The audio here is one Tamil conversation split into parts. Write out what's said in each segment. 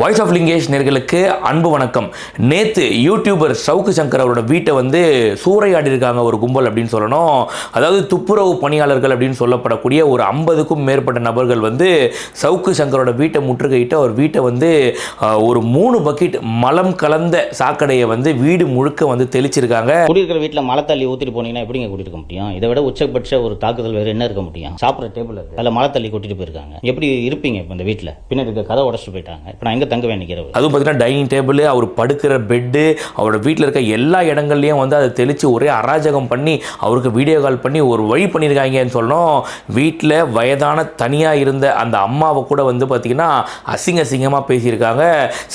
வாய்ஸ் ஆஃப் லிங்கேஷ் நேர்களுக்கு அன்பு வணக்கம். நேற்று யூடியூபர் சவுக்கு சங்கர் அவரோட வீட்டை வந்து சூறையாடி இருக்காங்க ஒரு கும்பல் அப்படின்னு சொல்லணும். அதாவது துப்புரவு பணியாளர்கள் அப்படின்னு சொல்லப்படக்கூடிய ஒரு ஐம்பதுக்கும் மேற்பட்ட நபர்கள் வந்து சவுக்கு சங்கரோட வீட்டை முற்றுகையிட்டு அவர் வீட்டை வந்து ஒரு மூணு பக்கெட் மலம் கலந்த சாக்கடையை வந்து வீடு முழுக்க வந்து தெளிச்சிருக்காங்க. குடியிருக்கிற வீட்டில் மலை தள்ளி ஊற்றிட்டு போனீங்கன்னா எப்படிங்க குடியிருக்க முடியும்? இதை விட உச்சபட்ச ஒரு தாக்குதல் வேறு என்ன இருக்க முடியும்? சாப்பிட்ற டேபிள் அதில் மலை தள்ளி கொட்டிட்டு போயிருக்காங்க. எப்படி இருப்பீங்க இப்போ இந்த வீட்டில் பின்னாடி இருக்க கதை உடச்சிட்டு போயிட்டாங்க. இப்போ நான் அங்கே தங்க வேண்டிக்கிறவர்? அதுவும் பார்த்தீங்கன்னா டைனிங் டேபிள் அவர் படுக்கிற பெட்டு அவரோட வீட்டில் இருக்க எல்லா இடங்கள்லையும் வந்து அதை தெளித்து ஒரே அராஜகம் பண்ணி அவருக்கு வீடியோ கால் பண்ணி ஒரு வழி பண்ணியிருக்காங்கன்னு சொல்லணும். வீட்டில் வயதான தனியாக இருந்த அந்த அம்மாவை கூட வந்து பார்த்திங்கன்னா அசிங்க அசிங்கமாக பேசியிருக்காங்க.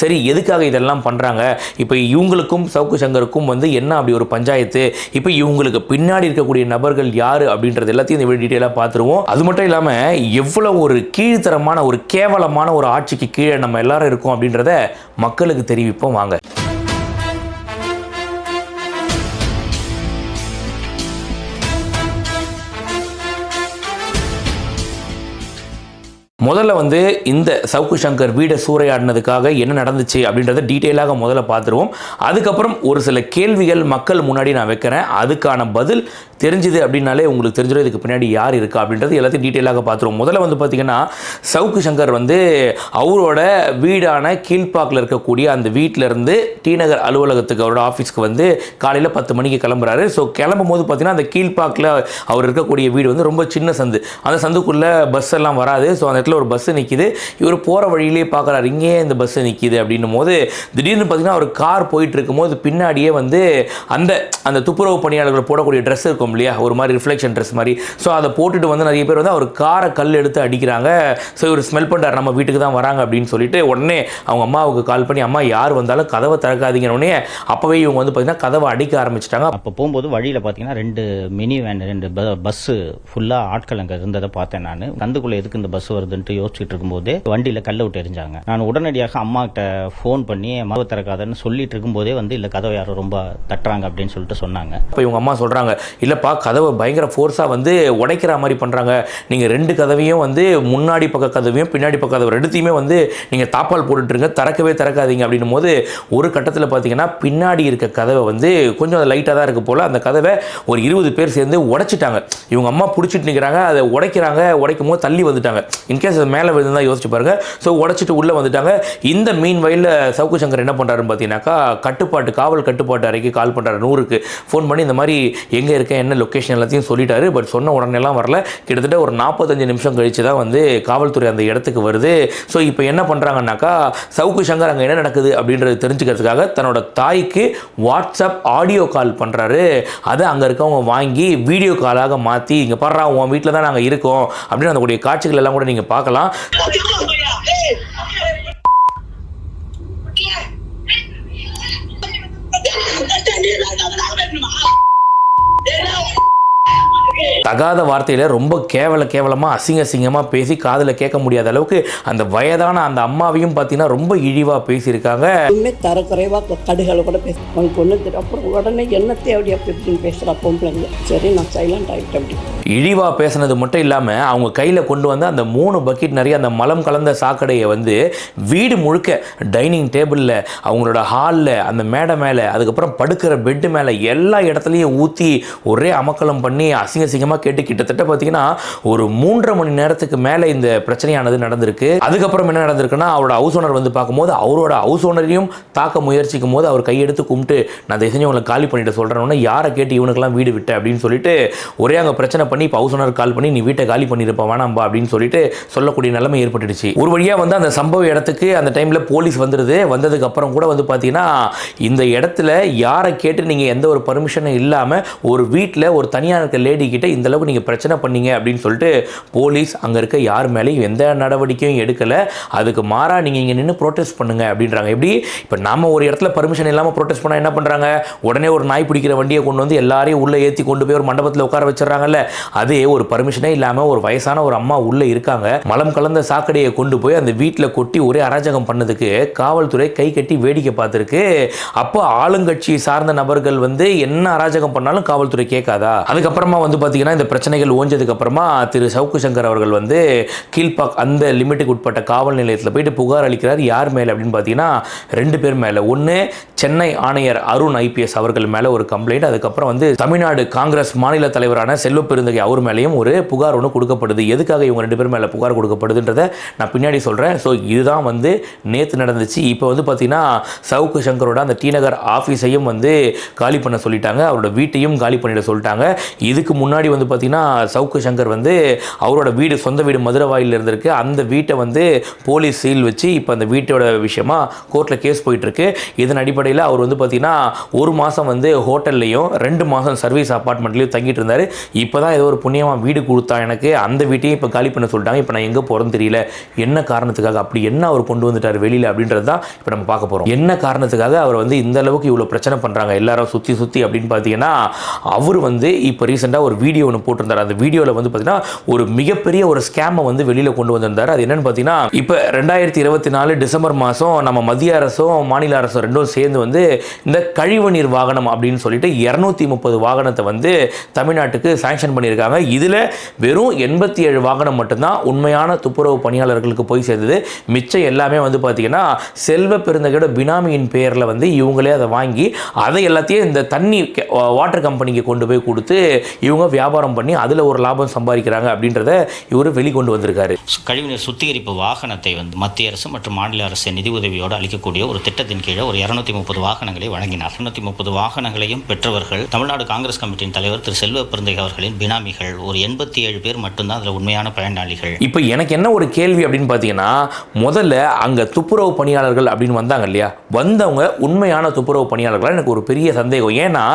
சரி எதுக்காக இதெல்லாம் பண்ணுறாங்க இப்போ இவங்களுக்கும் சவுக்கு சங்கருக்கும் வந்து என்ன அப்படி ஒரு பஞ்சாயத்து? இப்போ இவங்களுக்கு பின்னாடி இருக்கக்கூடிய நபர்கள் யார் அப்படின்றது எல்லாத்தையும் இந்த வீடியோ டீட்டெயிலாக பார்த்துருவோம் அது மட்டும் இல்லாமல் எவ்வளோ ஒரு கீழ்த்தரமான ஒரு கேவலமான ஒரு ஆட்சிக்கு கீழே நம்ம எல்லாரும் இருக்கும் அப்படின்றத மக்களுக்கு தெரிவிப்போம். வாங்க. முதல்ல வந்து இந்த சவுக்கு சங்கர் வீடை சூறையாடினதுக்காக என்ன நடந்துச்சு அப்படின்றத டீட்டெயிலாக முதல்ல பார்த்துருவோம். அதுக்கப்புறம் ஒரு சில கேள்விகள் மக்கள் முன்னாடி நான் வைக்கிறேன். அதுக்கான பதில் தெரிஞ்சுது அப்படின்னாலே உங்களுக்கு தெரிஞ்சிடும் இதுக்கு பின்னாடி யார் இருக்கா அப்படின்றது எல்லாத்தையும் டீட்டெயிலாக பார்த்துருவோம் முதல்ல வந்து பார்த்தீங்கன்னா சவுக்கு சங்கர் வந்து அவரோட வீடான கீழ்ப்பாக்கில் இருக்கக்கூடிய அந்த வீட்டில் இருந்து அலுவலகத்துக்கு அவரோட ஆஃபீஸ்க்கு வந்து காலையில் பத்து மணிக்கு கிளம்புறாரு. ஸோ கிளம்பும் போது பார்த்தீங்கன்னா அந்த கீழ்ப்பாக்கில் அவர் இருக்கக்கூடிய வீடு வந்து ரொம்ப சின்ன சந்து. அந்த சந்துக்குள்ளே பஸ் எல்லாம் வராது. ஸோ அந்த இடத்துல ஒரு பஸ் நிற்கிது இவர் போகிற வழியிலேயே பார்க்குறாரு இங்கேயே இந்த பஸ்ஸு நிற்கிது அப்படின்னும் போது திடீர்னு பார்த்தீங்கன்னா ஒரு கார் போயிட்டு இருக்கும்போது பின்னாடியே வந்து அந்த அந்த துப்புரவு பணியாளர்கள் போடக்கூடிய ட்ரெஸ் இருக்கும். இல்லையா? ஒரு மாதிரி ரிஃப்ளெக்ஷன் ட்ரெஸ் மாதிரி. ஸோ அதை போட்டுட்டு வந்து நிறைய பேர் வந்து அவர் காரை கல் எடுத்து அடிக்கிறாங்க. ஸோ இவர் ஸ்மெல் பண்ணுறாரு நம்ம வீட்டுக்கு தான் வராங்க அப்படின்னு சொல்லிட்டு உடனே அவங்க அம்மாவுக்கு கால் பண்ணி அம்மா யார் வந்தாலும் கதவை திறக்காதீங்கன்னு உடனே அப்போவே இவங்க வந்து பார்த்தீங்கன்னா கதவை அடிக்க ஆரம்பிச்சிட்டாங்க. அப்போ போகும்போது வழியில் பார்த்தீங்கன்னா ரெண்டு மினி வேன் ரெண்டு பஸ்ஸு ஃபுல்லாக ஆட்கள் அங்கே இருந்ததை பார்த்தேன் நான். கந்துக்குள்ளே எதுக்கு இந்த பஸ் வருதுன்ட்டு யோசிச்சுட்டு இருக்கும்போது வண்டியில் கல்லை விட்டு எரிஞ்சாங்க. நான் உடனடியாக அம்மா கிட்ட ஃபோன் பண்ணி மகவை திறக்காதன்னு சொல்லிட்டு இருக்கும்போதே வந்து இல்லை கதவை யாரும் ரொம்ப தட்டுறாங்க அப்படின்னு சொல்லிட்டு சொன்னாங்க. இப்போ இவங்க அம்மா சொல்கிறாங்க இல்லைப்பா கதவை பயங்கர ஃபோர்ஸாக வந்து உடைக்கிற மாதிரி பண்ணுறாங்க நீங்கள் ரெண்டு கதவையும் வந்து முன்னாடி பக்க கதவையும் பின்னாடி பக்க கதவு ரெண்டுத்தையுமே வந்து நீங்கள் தாப்பால் போட்டுட்ருங்க திறக்கவே திறக்காதீங்க அப்படின்னும் போது ஒரு கட்டத்தில் பார்த்தீங்கன்னா பின்னாடி இருக்க கதவை வந்து கொஞ்சம் லைட்டாக தான் இருக்க போல் அந்த கதவை ஒரு இருபது பேர் சேர்ந்து உடைச்சிட்டாங்க. இவங்க அம்மா பிடிச்சிட்டு நிற்கிறாங்க அதை உடைக்கிறாங்க உடைக்கும் போது தள்ளி வந்துட்டாங்க. இன்கேஸ் அது மேலே விழுந்தா யோசிச்சு பாருங்கள் ஸோ உடைச்சிட்டு உள்ளே வந்துட்டாங்க. இந்த மீன் வயலில் சவுக்கு சங்கர் என்ன பண்ணுறாருன்னு பார்த்தீங்கன்னாக்கா கட்டுப்பாட்டு காவல் கட்டுப்பாட்டு அறைக்கு கால் பண்ணுறாரு நூறுக்கு. ஃபோன் பண்ணி இந்த மாதிரி எங்கே இருக்கேன் என்ன லொக்கேஷன் எல்லாத்தையும் சொல்லிட்டாரு பட் சொன்ன உடனேலாம் வரல. கிட்டத்தட்ட ஒரு நாற்பத்தஞ்சு நிமிஷம் கழிச்சு தான் வந்து காவல்துறை அந்த இடத்துக்கு வருது. ஸோ இப்போ என்ன பண்ணுறாங்கன்னாக்கா சவுக்கு சங்கர் அங்கே என்ன நடக்குது அப்படின்றது தெரிஞ்சுக்கிறதுக்காக தன்னோட தாய்க்கு வாட்ஸ்அப் ஆடியோ கால் பண்ணுறாரு அதை அங்கே இருக்கவங்க வாங்கி வீடியோ காலாக மாற்றி இங்கே பாடுறா உன் வீட்டில் தான் நாங்கள் இருக்கோம். அப்படின்னு அந்த கூடிய காட்சிகள் எல்லாம் கூட நீங்கள் பார்க்கலாம். தகாத வார்த்தையில் ரொம்ப கேவல கேவலமாக அசிங்க அசிங்கமாக பேசி காதில் கேட்க முடியாத அளவுக்கு அந்த வயதான அந்த அம்மாவையும் பார்த்தீங்கன்னா ரொம்ப இழிவாக பேசியிருக்காங்க. எப்பவுமே தரக்குறைவாக கடுகளை கூட பேச உனக்கு ஒன்று அப்புறம் உடனே என்ன தேவை அப்படி இப்படின்னு பேசுகிறா பொம்பளைங்க. சரி நான் சைலண்ட் ஆகிட்டேன் அப்படி. இழிவாக பேசுனது மட்டும் இல்லாமல் அவங்க கையில் கொண்டு வந்து அந்த மூணு பக்கெட் நிறைய அந்த மலம் கலந்த சாக்கடையை வந்து வீடு முழுக்க டைனிங் டேபிளில் அவங்களோட ஹாலில் அந்த மேடை மேலே அதுக்கப்புறம் படுக்கிற பெட்டு மேலே எல்லா இடத்துலையும் ஊற்றி ஒரே அமக்கலம் பண்ணி அசிங்க அசிங்கமாக கேட்டு கிட்டத்தட்ட பார்த்தீங்கன்னா ஒரு மூன்றரை மணி நேரத்துக்கு மேலே இந்த பிரச்சனையானது நடந்திருக்கு. அதுக்கப்புறம் என்ன நடந்திருக்குன்னா அவரோட ஹவுஸ் ஓனர் வந்து பார்க்கும்போது அவரோட ஹவுஸ் ஓனரையும் தாக்க முயற்சிக்கும் போது அவர் கையெடுத்து கும்பிட்டு நான் தயவு செஞ்சு உங்களை காலி பண்ணிட்டு சொல்கிறேன்னு யாரை கேட்டு இவனுக்கெல்லாம் வீடு விட்ட? அப்படின்னு சொல்லிட்டு ஒரே அங்கே பிரச்சனை பண்ணி இப்போ ஹவுஸ் ஓனர் கால் பண்ணி நீ வீட்டை காலி பண்ணியிருப்ப வேணாம்பா அப்படின்னு சொல்லிட்டு சொல்லக்கூடிய நிலைமை ஏற்பட்டுடுச்சு. ஒரு வழியாக வந்து அந்த சம்பவ இடத்துக்கு அந்த டைமில் போலீஸ் வந்துடுது வந்ததுக்கு அப்புறம் கூட வந்து பார்த்தீங்கன்னா இந்த இடத்துல யாரை கேட்டு நீங்கள் எந்த ஒரு பர்மிஷனும் இல்லாமல் ஒரு வீட்டில் ஒரு தனியாக இருக்க லேடி கிட்ட இந்த அளவுக்கு நீங்கள் பிரச்சனை பண்ணீங்க அப்படின்னு சொல்லிட்டு போலீஸ் அங்கே இருக்க யார் மேலேயும் எந்த நடவடிக்கையும் எடுக்கலை. அதுக்கு மாறாக நீங்கள் இங்கே நின்று ப்ரொட்டஸ்ட் பண்ணுங்க அப்படின்றாங்க. எப்படி? இப்போ நாம ஒரு இடத்துல பர்மிஷன் இல்லாமல் ப்ரொட்டஸ்ட் பண்ணால் என்ன பண்ணுறாங்க உடனே ஒரு நாய் பிடிக்கிற வண்டியை கொண்டு வந்து எல்லாரையும் உள்ளே ஏற்றி கொண்டு போய் ஒரு மண்டபத்தில் உட்கார வச்சிடறாங்கல்ல. அதே ஒரு பர்மிஷனே இல்லாமல் ஒரு வயசான ஒரு அம்மா உள்ளே இருக்காங்க. மலம் கலந்த சாக்கடையை கொண்டு போய் அந்த வீட்டில் கொட்டி ஒரே அராஜகம் பண்ணதுக்கு காவல்துறை கை கட்டி வேடிக்கை பார்த்துருக்கு. அப்போ ஆளுங்கட்சி சார்ந்த நபர்கள் வந்து என்ன அராஜகம் பண்ணாலும் காவல்துறை கேட்காதா? அதுக்கப்புறமா வந்து பார்த்தீங்கன்னா இந்த பிரச்சனைகள் ஓஞ்சதுக்கு அப்புறமா திரு சவுக்கு சங்கர் அவர்கள் வந்து கீழ்பாக் அந்த லிமிட்டுக்கு உட்பட்ட காவல் நிலையத்தில் போயிட்டு புகார் அளிக்கிறார். யார் மேலே அப்படின்னு பார்த்தீங்கன்னா ரெண்டு பேர் மேலே. ஒன்று சென்னை ஆணையர் அருண் ஐபிஎஸ் அவர்கள் மேலே ஒரு கம்ப்ளைண்ட் அதுக்கப்புறம் வந்து தமிழ்நாடு காங்கிரஸ் மாநில தலைவரான செல்வ பெருந்தகை அவர் மேலேயும் ஒரு புகார் ஒன்று கொடுக்கப்படுது. எதுக்காக இவங்க ரெண்டு பேர் மேலே புகார் கொடுக்கப்படுதுன்றதை நான் பின்னாடி சொல்கிறேன் ஸோ இதுதான் வந்து நேற்று நடந்துச்சு. இப்போ வந்து பார்த்தீங்கன்னா சவுக்கு சங்கரோட அந்த டி நகர் ஆஃபீஸையும் வந்து காலி பண்ண சொல்லிட்டாங்க. அவரோட வீட்டையும் காலி பண்ணிட சொல்லிட்டாங்க. இதுக்கு முன்னாடி முன்னாடி வந்து பார்த்திங்கன்னா சவுக்கு சங்கர் வந்து அவரோட வீடு சொந்த வீடு மதுரவாயில் இருந்திருக்கு. அந்த வீட்டை வந்து போலீஸ் சீல் வச்சு இப்போ அந்த வீட்டோட விஷயமா கோர்ட்டில் கேஸ் போயிட்டுருக்கு. இதன் அடிப்படையில் அவர் வந்து பார்த்தீங்கன்னா ஒரு மாதம் வந்து ஹோட்டல்லையும் ரெண்டு மாதம் சர்வீஸ் அப்பார்ட்மெண்ட்லேயும் தங்கிட்டு இருந்தார். இப்போ தான் ஏதோ ஒரு புண்ணியமாக வீடு கொடுத்தா எனக்கு அந்த வீட்டையும் இப்போ காலி பண்ண சொல்லிட்டாங்க. இப்போ நான் எங்கே போகிறேன்னு தெரியல. என்ன காரணத்துக்காக அப்படி என்ன அவர் கொண்டு வந்துட்டார் வெளியில் அப்படின்றது தான் இப்போ நம்ம பார்க்க போகிறோம் என்ன காரணத்துக்காக அவர் வந்து இந்த அளவுக்கு இவ்வளோ பிரச்சனை பண்ணுறாங்க எல்லாரும் சுற்றி சுற்றி அப்படின்னு பார்த்தீங்கன்னா அவர் வந்து இப்போ ரீசெண்டாக ஒரு வீடியோ ஒன்று போட்டிருந்தார். அந்த வீடியோவில் வந்து பார்த்தீங்கன்னா ஒரு மிகப்பெரிய ஒரு ஸ்கேமை வந்து வெளியில் கொண்டு வந்திருந்தார். அது என்னென்னு பார்த்தீங்கன்னா இப்போ ரெண்டாயிரத்தி இருபத்தி நாலு டிசம்பர் மாதம் நம்ம மத்திய அரசும் மாநில அரசும் ரெண்டும் சேர்ந்து வந்து இந்த கழிவுநீர் வாகனம் அப்படின்னு சொல்லிட்டு இரநூத்தி முப்பது வாகனத்தை வந்து தமிழ்நாட்டுக்கு சாங்ஷன் பண்ணியிருக்காங்க. இதில் வெறும் எண்பத்தி ஏழு வாகனம் மட்டும்தான் உண்மையான துப்புரவு பணியாளர்களுக்கு போய் சேர்ந்தது. மிச்சம் எல்லாமே வந்து பார்த்தீங்கன்னா செல்வ பெருந்தகையோட பினாமியின் பேரில் வந்து இவங்களே அதை வாங்கி அதை எல்லாத்தையும் இந்த தண்ணி வாட்டர் கம்பெனிக்கு கொண்டு போய் கொடுத்து இவங்க வியாபாரம் பண்ணி அதில் ஒரு லாபம் சம்பாதிக்கிறாங்க அப்படின்றத இவர் வெளிக்கொண்டு வந்திருக்காரு கழிவுநீர் சுத்திகரிப்பு வாகனத்தை வந்து மத்திய அரசு மற்றும் மாநில அரசு நிதி உதவியோடு அளிக்கக்கூடிய ஒரு திட்டத்தின் கீழே ஒரு இருநூத்தி முப்பது வாகனங்களை வழங்கினார். இருநூத்தி முப்பது வாகனங்களையும் பெற்றவர்கள் தமிழ்நாடு காங்கிரஸ் கமிட்டியின் தலைவர் திரு செல்வ பெருந்தகை அவர்களின் பினாமிகள். ஒரு எண்பத்தி ஏழு பேர் மட்டும்தான் அதில் உண்மையான பயனாளிகள். இப்போ எனக்கு என்ன ஒரு கேள்வி அப்படின்னு பார்த்தீங்கன்னா முதல்ல அங்கே துப்புரவு பணியாளர்கள் அப்படின்னு வந்தாங்க இல்லையா? வந்தவங்க உண்மையான துப்புரவு பணியாளர்களா? எனக்கு ஒரு பெரிய சந்தேகம். ஏன்னா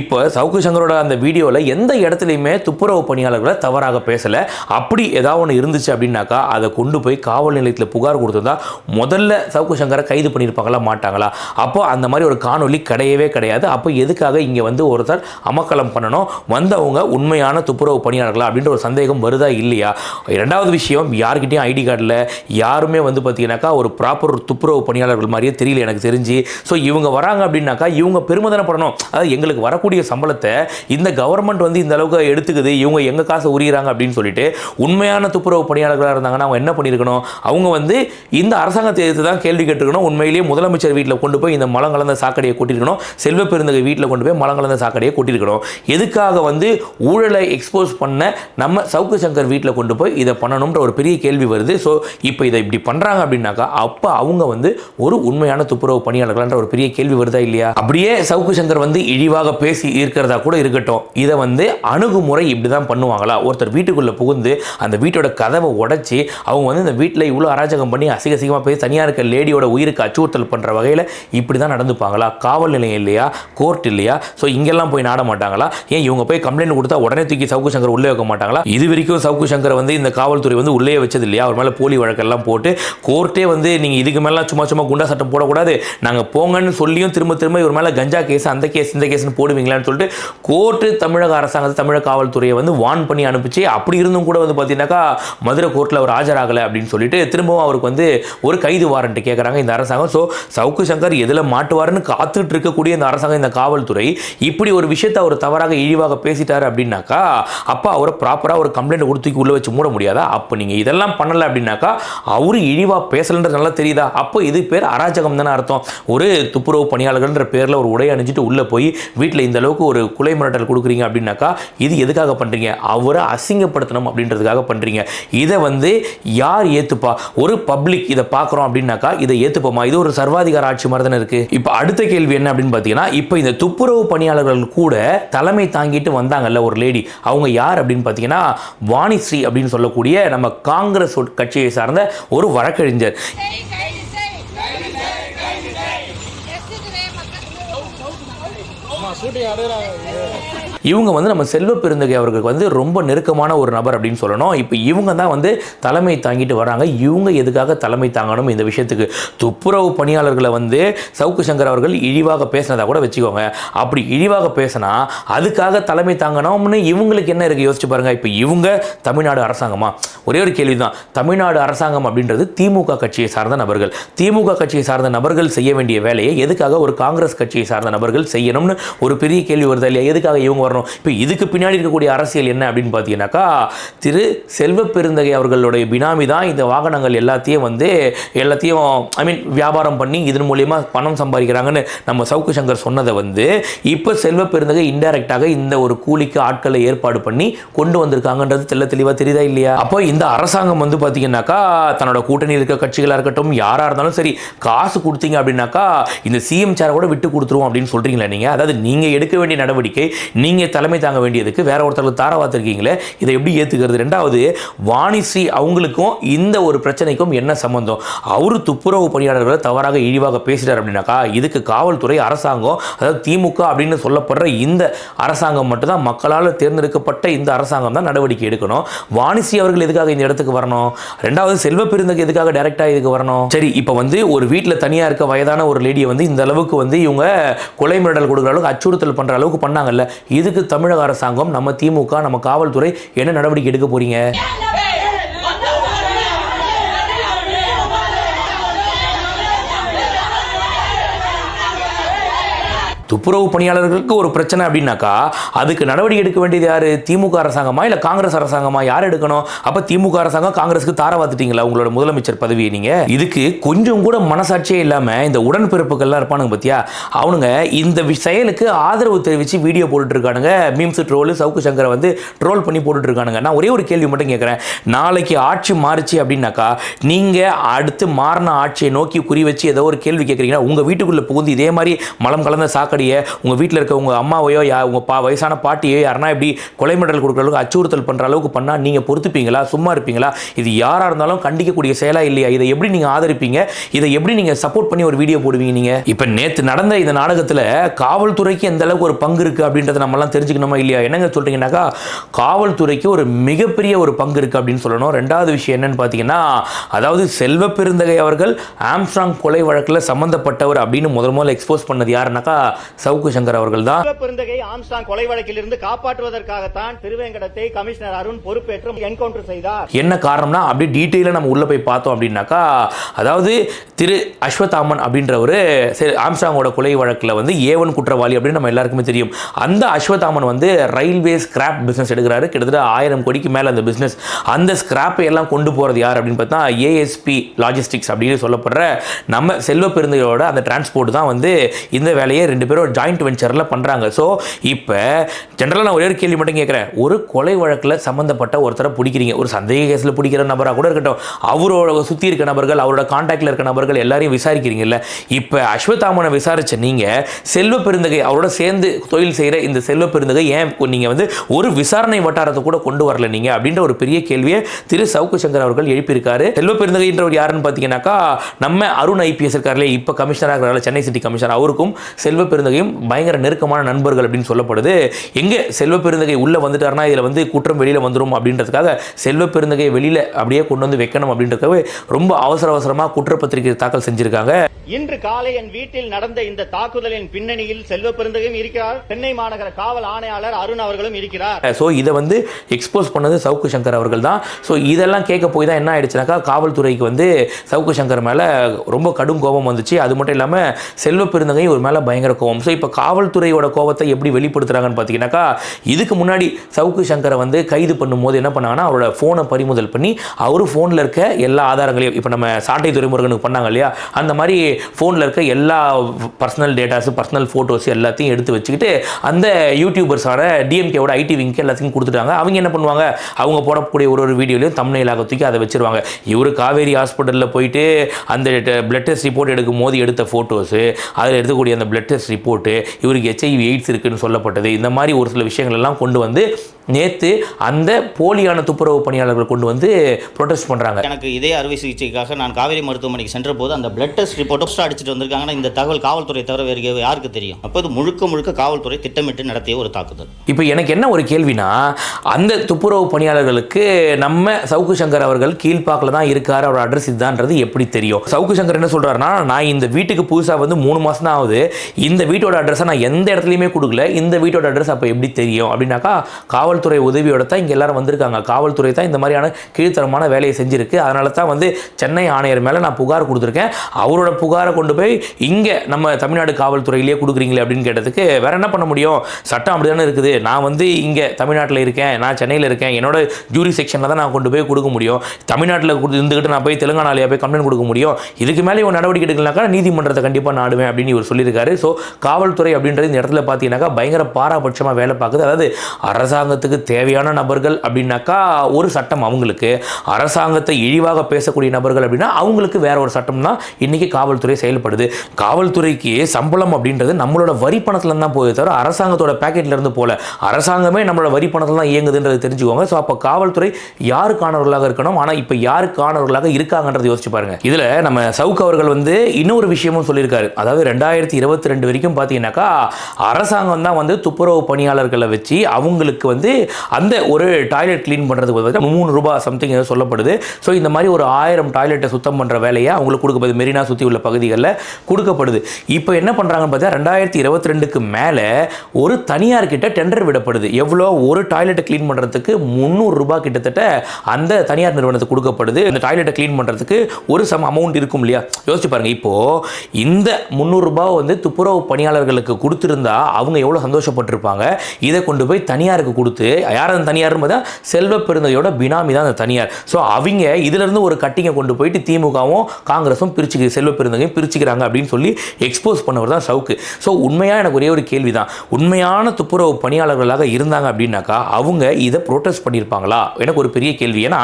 இப்போ சவுக்கு சங்கரோட அந்த வீடியோவில் எந்த இடத்துலையுமே துப்புரவு பணியாளர்களை தவறாக பேசலை. அப்படி ஏதாவது ஒன்று இருந்துச்சு அப்படின்னாக்கா அதை கொண்டு போய் காவல் நிலையத்தில் புகார் கொடுத்துருந்தா முதல்ல சவுக்கு சங்கரை கைது பண்ணியிருப்பாங்களா மாட்டாங்களா? அப்போ அந்த மாதிரி ஒரு காணொளி கிடையவே கிடையாது. அப்போ எதுக்காக இங்கே வந்து ஒருத்தர் அமக்கலம் பண்ணணும்? வந்தவங்க உண்மையான துப்புரவு பணியாளர்களா? அப்படின்ற ஒரு சந்தேகம் வருதா இல்லையா? இரண்டாவது விஷயம் யார்கிட்டையும் ஐடி கார்டில் யாருமே வந்து பார்த்தீங்கன்னாக்கா ஒரு ப்ராப்பர் துப்புரவு பணியாளர்கள் மாதிரியே தெரியல எனக்கு தெரிஞ்சு. ஸோ இவங்க வராங்க அப்படின்னாக்கா இவங்க பெருமதனப்படணும் அதாவது எங்களுக்கு வரக்கூடிய சம்பளத்தை இந்த கவர்மெண்ட் வந்து இந்த அளவுக்கு எடுத்துக்குது இவங்க எங்கள் காசை உரியிறாங்க அப்படின்னு சொல்லிட்டு உண்மையான துப்புரவு பணியாளர்களாக இருந்தாங்கன்னா அவங்க என்ன பண்ணியிருக்கணும் அவங்க வந்து இந்த அரசாங்கத்தை எதிர்த்து தான் கேள்வி கேட்டிருக்கணும். உண்மையிலேயே முதலமைச்சர் வீட்டில் கொண்டு போய் இந்த மலம் கலந்த சாக்கடையை கூட்டியிருக்கணும் செல்வ பெருந்தகை வீட்டில் கொண்டு போய் மலம் கலந்த சாக்கடையை கூட்டியிருக்கணும் எதுக்காக வந்து ஊழலை எக்ஸ்போஸ் பண்ண நம்ம சவுக்கு சங்கர் வீட்டில் கொண்டு போய் இதை பண்ணணுன்ற ஒரு பெரிய கேள்வி வருது. ஸோ இப்போ இதை இப்படி பண்ணுறாங்க அப்படின்னாக்கா அப்போ அவங்க வந்து ஒரு உண்மையான துப்புரவு பணியாளர்கள்ன்ற ஒரு பெரிய கேள்வி வருதா இல்லையா? அப்படியே சவுக்கு சங்கர் வந்து இழிவாக பேசி இருக்கிறதா கூட இருக்கட்டும். இதை வந்து அணுகுமுறை இப்படி தான் பண்ணுவாங்களா? ஒருத்தர் வீட்டுக்குள்ளே புகுந்து அந்த வீட்டோட கதவை உடைச்சி அவங்க வந்து இந்த வீட்டில் இவ்வளோ அராஜகம் பண்ணி அசிக அசிங்கமாக போய் தனியாக இருக்க லேடியோட உயிருக்கு அச்சுறுத்தல் பண்ணுற வகையில் இப்படி தான் நடந்துப்பாங்களா? காவல் நிலையம் இல்லையா? கோர்ட் இல்லையா? ஸோ இங்கெல்லாம் போய் நாட மாட்டாங்களா? ஏன் இவங்க போய் கம்ப்ளைண்ட் கொடுத்தா உடனே தூக்கி சவுக்கு சங்கர் உள்ளே வைக்க மாட்டாங்களா? இது வரைக்கும் சவுக்கு சங்கர் வந்து இந்த காவல்துறை வந்து உள்ளே வச்சது இல்லையா? அவர் மேலே போலி வழக்கெல்லாம் போட்டு கோர்ட்டே வந்து நீங்கள் இதுக்கு மேலாம் சும்மா சும்மா குண்டா சட்டம் போடக்கூடாது. நாங்கள் போங்கன்னு சொல்லியும் திரும்ப திரும்ப இவர் மேலே கஞ்சா கேஸ் அந்த கேஸ் இந்த கேஸ்னு போடுவீங்களான்னு சொல்லிட்டு கோர்ட்டு தமிழக அரசாங்கத்தை தமிழக காவல்துறையை வந்து வான் பண்ணி அனுப்பிச்சு அப்படி இருந்தும் கூட வந்து பார்த்தீங்கன்னாக்கா மதுரை கோர்ட்டில் அவர் ஆஜராகலை அப்படின்னு சொல்லிட்டு திரும்பவும் அவருக்கு வந்து ஒரு கைது வாரண்ட் கேட்குறாங்க இந்த அரசாங்கம். ஸோ சவுக்கு சங்கர் எதில் மாட்டுவாருன்னு காத்துட்டு இருக்கக்கூடிய இந்த அரசாங்கம் இந்த காவல்துறை இப்படி ஒரு விஷயத்தை அவர் தவறாக இழிவாக பேசிட்டார் அப்படின்னாக்கா அப்போ அவரை ப்ராப்பராக ஒரு கம்ப்ளைண்ட் கொடுத்து உள்ளே வச்சு மூட முடியாதா? அப்போ நீங்கள் இதெல்லாம் பண்ணலை அப்படின்னாக்கா அவரு இழிவாக பேசலன்றது நல்லா தெரியுதா? அப்போ இது பேர் அராஜகம் தானே அர்த்தம். ஒரு துப்புரவு பணியாளர்கள்ன்ற பேரில் ஒரு உடை அணிஞ்சிட்டு உள்ளே போய் வீட்டில் இந்த அளவுக்கு ஒரு குலை மிரட்டல் கொடுக்குறீங்க அப்படின்னாக்கா இது எதுக்காக பண்ணுறீங்க அவரை அசிங்கப்படுத்தணும் அப்படின்றதுக்காக பண்ணுறீங்க இதை வந்து யார் ஏற்றுப்பா ஒரு பப்ளிக் இதை பார்க்குறோம் அப்படின்னாக்கா இதை ஏற்றுப்போமா இது ஒரு சர்வாதிகார ஆட்சி மாதிரி தானே இருக்குது இப்போ அடுத்த கேள்வி என்ன அப்படின்னு பார்த்தீங்கன்னா இப்போ இந்த துப்புரவு பணியாளர்கள் கூட தலைமை தாங்கிட்டு வந்தாங்கல்ல ஒரு லேடி அவங்க யார் அப்படின்னு பார்த்தீங்கன்னா வாணிஸ்ரீ அப்படின்னு சொல்லக்கூடிய நம்ம காங்கிரஸ் கட்சியை சார்ந்த ஒரு வழக்கறிஞர். செய் கைது இவங்க வந்து நம்ம செல்வ பெருந்தகை அவர்களுக்கு வந்து ரொம்ப நெருக்கமான ஒரு நபர் அப்படின்னு சொல்லணும். இப்போ இவங்க தான் வந்து தலைமை தாங்கிட்டு வராங்க. இவங்க எதுக்காக தலைமை தாங்கணும்? இந்த விஷயத்துக்கு துப்புரவு பணியாளர்களை வந்து சவுக்கு சங்கர் அவர்கள் இழிவாக பேசினதாக கூட வச்சுக்கோங்க. அப்படி இழிவாக பேசினா அதுக்காக தலைமை தாங்கணும்னு இவங்களுக்கு என்ன இருக்குது யோசிச்சு பாருங்க. இப்போ இவங்க தமிழ்நாடு அரசாங்கமா? ஒரே ஒரு கேள்வி தான் தமிழ்நாடு அரசாங்கம் அப்படின்றது திமுக கட்சியை சார்ந்த நபர்கள். திமுக கட்சியை சார்ந்த நபர்கள் செய்ய வேண்டிய வேலையை எதுக்காக ஒரு காங்கிரஸ் கட்சியை சார்ந்த நபர்கள் செய்யணும்னு ஒரு பெரிய கேள்வி வருது இல்லையா? எதுக்காக இவங்க வரணும். இப்போ இதுக்கு பின்னாடி இருக்கக்கூடிய அரசியல் என்ன அப்படின்னு பார்த்தீங்கன்னாக்கா திரு செல்வ பெருந்தகை அவர்களுடைய பினாமி தான் இந்த வாகனங்கள் எல்லாத்தையும் வந்து எல்லாத்தையும் ஐ மீன் வியாபாரம் பண்ணி இதன் மூலயமா பணம் சம்பாதிக்கிறாங்கன்னு நம்ம சவுக்கு சங்கர் சொன்னதை வந்து இப்போ செல்வ பெருந்தகை இன்டைரக்டாக இந்த ஒரு கூலிக்கு ஆட்களை ஏற்பாடு பண்ணி கொண்டு வந்திருக்காங்கன்றது தெல்ல தெளிவாக தெரியுதா இல்லையா? அப்போ இந்த அரசாங்கம் வந்து பார்த்தீங்கன்னாக்கா தன்னோட கூட்டணி இருக்க கட்சிகளாக இருக்கட்டும் யாராக இருந்தாலும் சரி காசு கொடுத்தீங்க அப்படின்னாக்கா இந்த சிஎம் சேரை கூட விட்டு கொடுத்துருவோம் அப்படின்னு சொல்கிறீங்களா நீங்கள் அதாவது நீங்கள் எடுக்க வேண்டிய நடவடிக்கை நீங்கள் தலைமை தாங்க வேண்டியதுக்கு வேற ஒருத்தருக்கு தாராவாத்திருக்கீங்களே இதை எப்படி ஏற்றுக்கிறது ரெண்டாவது வாணிசி அவங்களுக்கும் இந்த ஒரு பிரச்சனைக்கும் என்ன சம்பந்தம்? அவர் துப்புரவு பணியாளர்களை தவறாக இழிவாக பேசிட்டார் அப்படின்னாக்கா இதுக்கு காவல்துறை அரசாங்கம் அதாவது திமுக அப்படின்னு சொல்லப்படுற இந்த அரசாங்கம் மட்டும்தான் மக்களால் தேர்ந்தெடுக்கப்பட்ட இந்த அரசாங்கம் தான் நடவடிக்கை எடுக்கணும். வாணிசி அவர்கள் எதுக்காக இந்த இடத்துக்கு வரணும்? ரெண்டாவது செல்வ பெருந்தக்கு எதுக்காக டைரக்டாக இதுக்கு வரணும்? சரி இப்போ வந்து ஒரு வீட்டில் தனியாக இருக்க வயதான ஒரு லேடியை வந்து இந்த அளவுக்கு வந்து இவங்க கொலை மிரடல் கொடுக்குற அளவுக்கு அச்சுறுத்தல் பண்ணுற அளவுக்கு பண்ணாங்கல்ல இது எதுக்கு தமிழக அரசாங்கம் நம்ம திமுக நம்ம காவல்துறை என்ன நடவடிக்கை எடுக்க போறீங்க? துப்புரவு பணியாளர்களுக்கு ஒரு பிரச்சனை அப்படின்னாக்கா அதுக்கு நடவடிக்கை எடுக்க வேண்டியது யார்? திமுக அரசாங்கமா? இல்லை காங்கிரஸ் அரசாங்கமா? யார் எடுக்கணும்? அப்போ திமுக அரசாங்கம் காங்கிரஸுக்கு தார வாத்துட்டீங்களா? உங்களோட முதலமைச்சர் பதவியை நீங்கள் இதுக்கு கொஞ்சம் கூட மனசாட்சியே இல்லாமல் இந்த உடன்பிறப்புகள்லாம் இருப்பானுங்க பத்தியா? அவனுங்க இந்த செயலுக்கு ஆதரவு தெரிவித்து வீடியோ போட்டுட்ருக்கானுங்க. மீம்ஸ் ட்ரோலு சவுக்கு சங்கரை வந்து ட்ரோல் பண்ணி போட்டுட்ருக்கானுங்க. நான் ஒரே ஒரு கேள்வி மட்டும் கேட்குறேன் நாளைக்கு ஆட்சி மாறுச்சு அப்படின்னாக்கா நீங்கள் அடுத்து மாறின ஆட்சியை நோக்கி குறி வச்சு ஏதோ ஒரு கேள்வி கேட்குறீங்கன்னா உங்கள் வீட்டுக்குள்ளே புகுந்து இதே மாதிரி மலம் கலந்த சாக்கடையை உங்க வீட்டில் இருக்கவங்க அம்மாவையோ யா உங்கள் பா வயசான பாட்டியோ யாருன்னா இப்படி கொலை மிடல் கொடுக்குற அளவுக்கு அச்சுறுத்தல் பண்ற அளவுக்கு பண்ணா நீங்கள் பொறுத்துப்பீங்களா? சும்மா இருப்பீங்களா? இது யாராக இருந்தாலும் கண்டிக்கக்கூடிய செயலா இல்லையா? இதை எப்படி நீங்கள் ஆதரிப்பீங்க? இதை எப்படி நீங்கள் சப்போர்ட் பண்ணி ஒரு வீடியோ போடுவீங்க நீங்கள் இப்போ நேற்று நடந்த இந்த நாடகத்தில் காவல்துறைக்கு எந்த அளவுக்கு ஒரு பங்கு இருக்குது அப்படின்றத நம்மலாம் தெரிஞ்சுக்கணுமா இல்லையா? என்னங்க சொல்கிறீங்கன்னாக்கா காவல்துறைக்கு ஒரு மிகப்பெரிய ஒரு பங்கு இருக்குது அப்படின்னு சொல்லணும். ரெண்டாவது விஷயம் என்னன்னு பார்த்தீங்கன்னா அதாவது செல்வ பெருந்தகை அவர்கள் ஆம்ஸ்ட்ராங் கொலை வழக்கில் சம்மந்தப்பட்டவர் அப்படின்னு முதல் முதல்ல எக்ஸ்போஸ் பண்ணது யாருன்னாக்கா சவுக்கு சங்கர் அவர்கள் தான் பெருந்தகை ஆம்ஸ்டாங் கொலை வழக்கிலிருந்து காப்பாற்றுவதற்காகத்தான் திருவேங்கடத்தை கமிஷனர் அருண் பொறுப்பேற்று என்கவுண்டர் செய்தார். என்ன காரணம்னா அப்படியே டீட்டெயிலாக நம்ம உள்ளே போய் பார்த்தோம் அப்படின்னாக்கா அதாவது திரு அஸ்வத்தாமன் அப்படின்றவர் ஆம்ஸ்டாங்கோட கொலை வழக்கில் வந்து ஏவன் குற்றவாளி அப்படின்னு நம்ம எல்லாருக்குமே தெரியும். அந்த அஸ்வத்தாமன் வந்து ரயில்வே ஸ்கிராப் பிஸ்னஸ் எடுக்கிறாரு. கிட்டத்தட்ட ஆயிரம் கோடிக்கு மேலே அந்த பிஸ்னஸ் அந்த ஸ்கிராப்பை எல்லாம் கொண்டு போகிறது யார் அப்படின்னு பார்த்தா ஏஎஸ்பி லாஜிஸ்டிக்ஸ் அப்படின்னு சொல்லப்படுற நம்ம செல்வ பெருந்தையோட அந்த டிரான்ஸ்போர்ட் தான் வந்து இந்த வேலையை ரெண்டு பேரும் ஜாயிண்ட் வெஞ்சரில் பண்ணுறாங்க ஸோ இப்போ ஜென்ரலாக நான் ஒரே ஒரு கேள்வி மட்டும் கேட்குறேன். ஒரு கொலை வழக்கில் சம்மந்தப்பட்ட ஒருத்தரை பிடிக்கிறீங்க. ஒரு சந்தேக கேஸில் பிடிக்கிற நபராக கூட இருக்கட்டும். அவரோட சுற்றி இருக்க நபர்கள் அவரோட காண்டாக்டில் இருக்க நபர்கள் எல்லாரையும் விசாரிக்கிறீங்கல்ல. இப்போ அஸ்வத்தாமனை விசாரிச்ச நீங்கள் செல்வ பெருந்தகை அவரோட சேர்ந்து தொழில் செய்கிற இந்த செல்வ பெருந்தகை ஏன் நீங்கள் வந்து ஒரு விசாரணை வட்டாரத்தை கூட கொண்டு வரல நீங்கள் அப்படின்ற ஒரு பெரிய கேள்வியை திரு சவுக்கு சங்கர் அவர்கள் எழுப்பியிருக்காரு. செல்வ பெருந்தகைன்றவர் யாருன்னு பார்த்தீங்கன்னாக்கா நம்ம அருண் ஐபிஎஸ் இருக்கார்லே இப்போ கமிஷனராக இருக்கிறாரு சென்னை சிட்டி கமிஷனர் அவருக்கும் செல்வ பெருந்தகையும் பயங்கர நெருக்கமான நண்பர்கள் அப்படின்னு சொல்லப்படுது. எங்கே செல்வ பெருந்தகை உள்ளே வந்துட்டாருன்னா இதில் வந்து குற்றம் வெளியில் வந்துடும் அப்படின்றதுக்காக செல்வ பெருந்தகையை வெளியில் அப்படியே கொண்டு வந்து வைக்கணும் அப்படின்றதுக்காக ரொம்ப அவசர அவசரமாக குற்றப்பத்திரிகை தாக்கல் செஞ்சுருக்காங்க. இன்று காலை என் வீட்டில் நடந்த இந்த தாக்குதலின் பின்னணியில் செல்வ பெருந்தகையும் இருக்கிறார். சென்னை மாநகர காவல் ஆணையாளர் அருண் அவர்களும் இருக்கிறார். ஸோ இதை வந்து எக்ஸ்போஸ் பண்ணது சவுக்கு சங்கர் அவர்கள் தான். ஸோ இதெல்லாம் கேட்க போய் தான் என்ன ஆயிடுச்சுனாக்கா காவல்துறைக்கு வந்து சவுக்கு சங்கர் மேலே ரொம்ப கடும் கோபம் வந்துச்சு. அது மட்டும் இல்லாமல் செல்வ பெருந்தகை ஒரு மேலே பயங்கர கோபம் ஸோ இப்போ காவல்துறையோட கோபத்தை எப்படி வெளிப்படுத்துகிறாங்கன்னு பார்த்தீங்கன்னாக்கா இதுக்கு முன்னாடி சவுக்கு சங்கரை வந்து கைது பண்ணும்போது என்ன பண்ணாங்கன்னா அவரோட ஃபோனை பறிமுதல் பண்ணி அவர் ஃபோனில் இருக்க எல்லா ஆதாரங்களையும் இப்போ நம்ம சாட்டை துறைமுருகனுக்கு பண்ணாங்க இல்லையா அந்த மாதிரி ஃபோனில் இருக்க எல்லா பர்சனல் டேட்டாஸு பர்சனல் ஃபோட்டோஸ் எல்லாத்தையும் எடுத்து வச்சுக்கிட்டு அந்த யூடியூபர்ஸான டிஎம்கேவோட ஐடி விங்க்கு எல்லாத்தையும் கொடுத்துட்டாங்க. அவங்க என்ன பண்ணுவாங்க அவங்க போடக்கூடிய ஒரு ஒரு வீடியோலையும் தமிழ்நாளாக தூக்கி அதை வச்சிருவாங்க. இவர் காவேரி ஹாஸ்பிட்டலில் போயிட்டு அந்த பிளட் டெஸ்ட் ரிப்போர்ட் எடுக்கும் போது எடுத்த ஃபோட்டோஸு அதில் எடுக்கக்கூடிய அந்த பிளட் டெஸ்ட் போட்டு இவருக்கு ஹெச்ஐவி எய்ட்ஸ் இருக்குதுன்னு சொல்லப்பட்டது. இந்த மாதிரி ஒரு சில விஷயங்கள் எல்லாம் கொண்டு வந்து நேற்று அந்த போலியான துப்புரவு பணியாளர்கள் கொண்டு வந்து ப்ரொடெஸ்ட் பண்ணுறாங்க எனக்கு இதே அறுவை சிகிச்சைக்காக நான் காவேரி மருத்துவமனைக்கு சென்ற போது அந்த பிளட் டெஸ்ட் ரிப்போர்ட் போஸ்ட் அடிச்சுட்டு வந்திருக்காங்கன்னா இந்த தகவல் காவல்துறை தவிர வேறு யாருக்கு தெரியும்? அப்போ இது முழுக்க முழுக்க காவல்துறை திட்டமிட்டு நடத்திய ஒரு தாக்குதல். இப்போ எனக்கு என்ன ஒரு கேள்வினா அந்த துப்புரவு பணியாளர்களுக்கு நம்ம சவுக்கு சங்கர் அவர்கள் கீழ்ப்பாக்கில் தான் இருக்கார் அவர் அட்ரஸ் இதுதான்றது எப்படி தெரியும்? சவுக்கு சங்கர் என்ன சொல்றாருன்னா நான் இந்த வீட்டுக்கு புதுசாக வந்து மூணு மாதம் தான் ஆகுது இந்த வீட்டோட அட்ரஸை நான் எந்த இடத்துலையுமே கொடுக்கல இந்த வீட்டோட அட்ரஸ் அப்போ எப்படி தெரியும்? அப்படின்னாக்கா காவல் காவல்துறை உதவியோட தான் இங்கே எல்லாரும் வந்திருக்காங்க. காவல்துறை தான் இந்த மாதிரியான கீழ்த்தரமான வேலையை செஞ்சுருக்கு. அதனால தான் வந்து சென்னை ஆணையர் மேலே நான் புகார் கொடுத்துருக்கேன். அவரோட புகாரை கொண்டு போய் இங்கே நம்ம தமிழ்நாடு காவல்துறையிலேயே கொடுக்குறீங்களே அப்படின்னு கேட்டதுக்கு வேற என்ன பண்ண முடியும்? சட்டம் அப்படி தானே இருக்குது. நான் வந்து இங்கே தமிழ்நாட்டில் இருக்கேன். நான் சென்னையில் இருக்கேன். என்னோட ஜூரி செக்ஷனில் தான் நான் கொண்டு போய் கொடுக்க முடியும். தமிழ்நாட்டில் கொடுத்து இருந்துக்கிட்டு நான் போய் தெலுங்கானாலேயே போய் கம்ப்ளைண்ட் கொடுக்க முடியும். இதுக்கு மேலே இவன் நடவடிக்கை எடுக்கலனாக்கா நீதிமன்றத்தை கண்டிப்பாக நாடுவேன் அப்படின்னு இவர் சொல்லியிருக்காரு. ஸோ காவல்துறை அப்படின்றது இந்த இடத்துல பார்த்தீங்கன்னாக்கா பயங்கர பாராபட்சமாக வேலை பார்க்குது. அதாவது அரசாங்கத்துக்கு தேவையான நபர்கள் அப்படின்னாக்கா ஒரு சட்டம் அவங்களுக்கு. அரசாங்கத்தை இழிவாக பேசக்கூடிய நபர்கள் அப்படின்னா அவங்களுக்கு வேற ஒரு சட்டம் தான் இன்னைக்கு காவல்துறை செயல்படுது. காவல்துறைக்கு சம்பளம் அப்படின்றது நம்மளோட வரி பணத்துல தான் போகுது தவிர அரசாங்கத்தோட பாக்கெட்ல இருந்து போல அரசாங்கமே நம்மளோட வரி பணத்துல தான் இயங்குதுன்றது தெரிஞ்சுக்கோங்க. ஸோ அப்போ காவல்துறை யாருக்கானவர்களாக இருக்கணும்? ஆனால் இப்போ யாருக்கானவர்களாக இருக்காங்கன்றது யோசிச்சு பாருங்க. இதில் நம்ம சவுக் அவர்கள் வந்து இன்னொரு விஷயமும் சொல்லியிருக்காரு. அதாவது ரெண்டாயிரத்தி இருபத்தி ரெண்டு வரைக்கும் பார்த்தீங்கன்னாக்கா அரசாங்கம் தான் வந்து துப்புரவு பணியாளர்களை வச்சு அவங்களுக்கு வந்து அந்த ஒரு டாய்லெட் க்ளீன் பண்ணுறதுக்கு வந்து மூணு ரூபாய் சம்திங் ஏதோ சொல்லப்படுது. ஸோ இந்த மாதிரி ஒரு ஆயிரம் டாய்லெட்டை சுத்தம் பண்ணுற வேலையை அவங்களுக்கு கொடுக்கப்படுது மெரினா சுற்றி உள்ள பகுதிகளில் கொடுக்கப்படுது. இப்போ என்ன பண்ணுறாங்கன்னு பார்த்தா ரெண்டாயிரத்தி இருபத்தி ரெண்டுக்கு மேலே ஒரு தனியார் கிட்ட டெண்டர் விடப்படுது. எவ்வளோ? ஒரு டாய்லெட்டை க்ளீன் பண்ணுறதுக்கு முந்நூறு ரூபாய் கிட்டத்தட்ட அந்த தனியார் நிறுவனத்துக்கு கொடுக்கப்படுது. இந்த டாய்லெட்டை க்ளீன் பண்ணுறதுக்கு ஒரு சம் அமௌண்ட் இருக்கும் இல்லையா? யோசிச்சு பாருங்கள் இப்போது இந்த முந்நூறுரூபா வந்து துப்புரவு பணியாளர்களுக்கு கொடுத்துருந்தா அவங்க எவ்வளோ சந்தோஷப்பட்டிருப்பாங்க? இதை கொண்டு போய் தனியாருக்கு கொடுத்து யார் அந்த தனியார்னு பார்த்தா செல்வ பெருந்தையோட பினாமி தான் அந்த தனியார். ஸோ அவங்க இதிலிருந்து ஒரு கட்டிங்கை கொண்டு போயிட்டு திமுகவும் காங்கிரஸும் பிரிச்சு செல்வ பெருந்தகையும் பிரிச்சுக்கிறாங்க அப்படின்னு சொல்லி எக்ஸ்போஸ் பண்ணவர் தான் சவுக்கு. ஸோ உண்மையாக எனக்கு ஒரே ஒரு கேள்வி தான் உண்மையான துப்புரவு பணியாளர்களாக இருந்தாங்க அப்படின்னாக்கா அவங்க இதை ப்ரோட்டஸ்ட் பண்ணியிருப்பாங்களா? எனக்கு ஒரு பெரிய கேள்வி. ஏன்னா